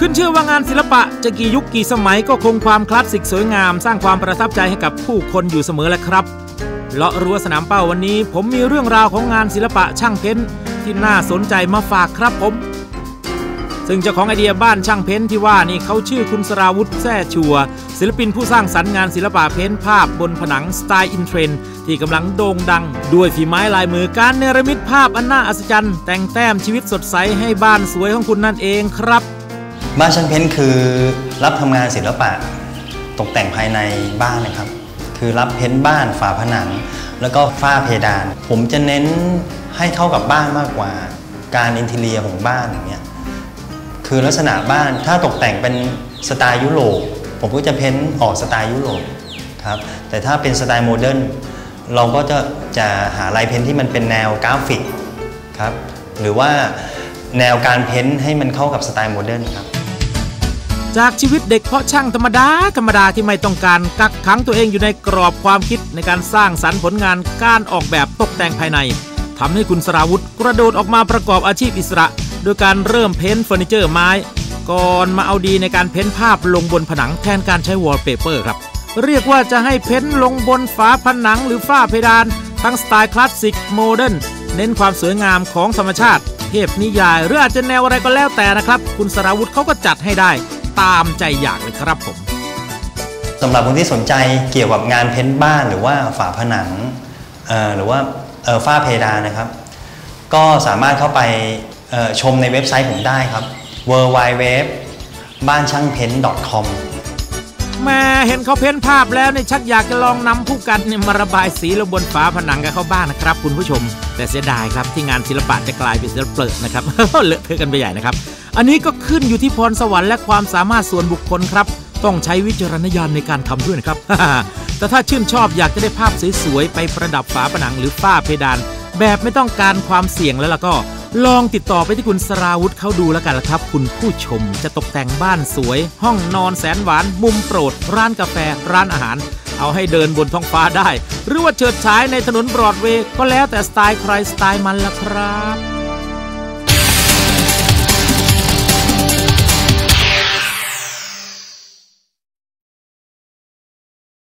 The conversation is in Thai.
ขึ้นชื่อว่างานศิลปะจะกี่ยุคกี่สมัยก็คงความคลาสสิกสวยงาม สร้างความประทับใจให้กับผู้คนอยู่เสมอแหละครับเลาะรั้วสนามเป้าวันนี้ ผมมีเรื่องราวของงานศิลปะช่างเพ้นที่น่าสนใจมาฝากครับผม ซึ่งเจ้าของไอเดียบ้านช่างเพ้นที่ว่านี่เขาชื่อคุณสราวุธแท่ชัว ศิลปินผู้สร้างสรรค์งานศิลปะเพ้นภาพบนผนังสไตล์อินเทรนที่กำลังโด่งดัง ด้วยฝีไม้ลายมือการเนรมิตภาพอันน่าอัศจรรย์ แต่งแต้มชีวิตสดใสให้บ้านสวยของคุณนั่นเองครับ บ้านช่างเพ้นคือรับทำงานศิลปะ ตกแต่งภายในบ้านนะครับ คือรับเพ้นบ้านฝาผนัง แล้วก็ฝ้าเพดาน ผมจะเน้นให้เข้ากับบ้านมากกว่า การอินทีเรียของบ้านอย่างเงี้ยคือลักษณะบ้านถ้าตกแต่งเป็นสไตล์ยุโรปผมก็จะเพ้นออกสไตล์ยุโรปครับแต่ถ้าเป็นสไตล์โมเดิร์นเราก็จะจะหาลายเพ้นที่มันเป็นแนวกราฟิกครับหรือว่าแนวการเพ้นให้มันเข้ากับสไตล์โมเดิร์นครับ จากชีวิตเด็กเพาะช่างธรรมดา ธรรมดาที่ไม่ต้องการกักขังตัวเองอยู่ในกรอบความคิดในการสร้างสรรค์ผลงานการออกแบบตกแต่งภายในทำให้คุณสราวุธกระโดดออกมาประกอบอาชีพอิสระ โดยการเริ่มเพ้นเฟอร์นิเจอร์ไม้ ก่อนมาเอาดีในการเพ้นภาพลงบนผนังแทนการใช้วอลเปเปอร์ครับ เรียกว่าจะให้เพ้นลงบนฝาผนังหรือฝ้าเพดาน ทั้งสไตล์คลาสสิกโมเดิร์นเน้นความสวยงามของธรรมชาติ เทพนิยายหรืออาจจะแนวอะไรก็แล้วแต่นะครับ คุณสราวุธเขาก็จัดให้ได้ ตามใจอยากเลยครับผมสำหรับคนที่สนใจเกี่ยวกับงานเพ้นท์บ้านหรือว่าฝาผนังเอ่อหรือว่าเอ่อฝ้าเพดานนะครับ ก็สามารถเข้าไปชมในเว็บไซต์ผมได้ครับ w w w บ้านช่างเพ้น .com แม่เห็นเขาเพ้นภาพแล้วเนี่ยชักอยากจะลองนำผู้กันเนี่ยมาระบายสีลงบนฝาผนังกับเขาบ้างนะครับ คุณผู้ชม แต่เสียดายครับที่งานศิลปะจะกลายเป็นศิลปเปลือกนะครับเลอะเทอะกันไปใหญ่นะครับ อันนี้ก็ขึ้นอยู่ที่พรสวรรค์และความสามารถส่วนบุคคลครับ ต้องใช้วิจารณญาณในการทำด้วยนะครับ แต่ถ้าชื่นชอบอยากจะได้ภาพสวยๆไปประดับฝาผนังหรือฝ้าเพดาน แบบไม่ต้องการความเสี่ยงแล้วล่ะก็ ลองติดต่อไปที่คุณสราวุธเขาดูแล้วกันละครับ คุณผู้ชมจะตกแต่งบ้านสวย ห้องนอนแสนหวาน มุมโปรด ร้านกาแฟ ร้านอาหาร เอาให้เดินบนท้องฟ้าได้ หรือว่าเฉิดฉายในถนนบรอดเวย์ก็แล้วแต่สไตล์ใครสไตล์มันละครับ